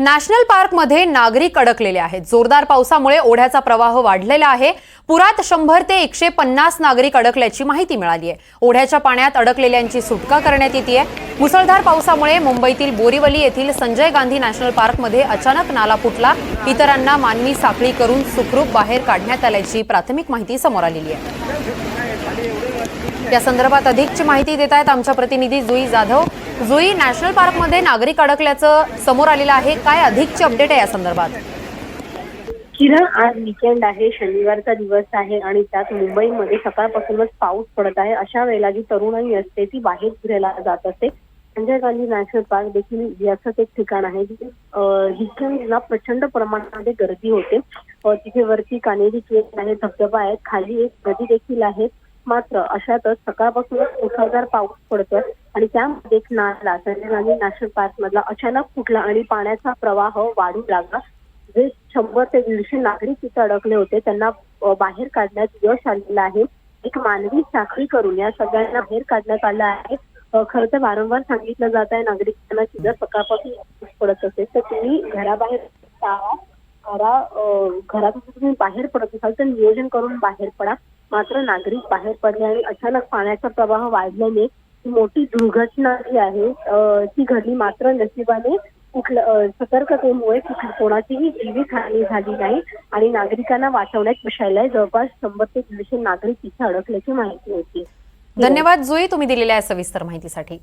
National पार्कमध्ये नागरिक अडकलेले आहेत. जोरदार पावसामुळे ओढ्याचा प्रवाह वाढलेला आहे. पुरात शंभर ते एकशे पन्नास नागरिक अडकल्याची माहिती मिळाली आहे ओढ्याच्या पाण्यात अडकलेल्यांची सुटका करण्यात येते मुसळधार पावसामुळे मुंबईतील बोरीवली येथील संजय गांधी नॅशनल पार्कमध्ये अचानक नाला फुटला. इतरांना मानवी साखळी करून सुखरूप बाहेर काढण्यात आल्याची प्राथमिक माहिती समोर आलेली आहे. या संदर्भात अधिकची माहिती देत आहेत आमच्या प्रतिनिधी जुई जाधव. जुई नॅशनल पार्कमध्ये नागरिक अडकल्याचं समोर आलेलं आहे. काय अधिकची अपडेट आहे या संदर्भात? किरण आज विकेंड आहे शनिवारचा दिवस आहे आणि त्यात मुंबईमध्ये सकाळपासूनच पाऊस पडत आहे. अशा वेळेला जी तरुणाई असते ती बाहेर फिरायला जात असते. संजय गांधी नॅशनल पार्क देखील याचंच एक ठिकाण आहे जिथे विकेंडला प्रचंड प्रमाणामध्ये गर्दी होते. तिथे वरती कानेरी केक आहे धबधबा आहे खाली एक नदी देखील आहे. मात्र अशातच सकाळपासूनच मुसळधार पाऊस पडतोय आणि त्यामध्ये एक नाला संजय गांधी नॅशनल पार्क मधला अचानक फुटला आणि पाण्याचा प्रवाह वाढू लागला. जे शंभर ते दीडशे नागरिक तिथे अडकले होते त्यांना बाहेर काढण्यात यश आलेलं आहे. एक मानवी साखळी करून या सगळ्यांना बाहेर काढण्यात आलं आहे. खरं तर वारंवार सांगितलं जात आहे नागरिकांना की जर सकाळपासून पाऊस पडत असेल. तर तुम्ही घराबाहेर टाळा घरा घरातून तुम्ही बाहेर पडत असाल तर नियोजन करून बाहेर पडा. मात्र नागरिक बाहेर पडले आणि अचानक पाण्याचा प्रवाह वाढल्याने मोठी दुर्घटना जी आहे ती घडली. मात्र नशिबाने कुठलं सतर्कतेमुळे कुठली कोणाचीही जीवितहानी झाली नाही आणि नागरिकांना वाचवण्यात यश जवळपास शंभर ते दीडशे नागरिक तिथे अडकल्याची माहिती होती. धन्यवाद जुई तुम्ही दिलेल्या सविस्तर माहितीसाठी.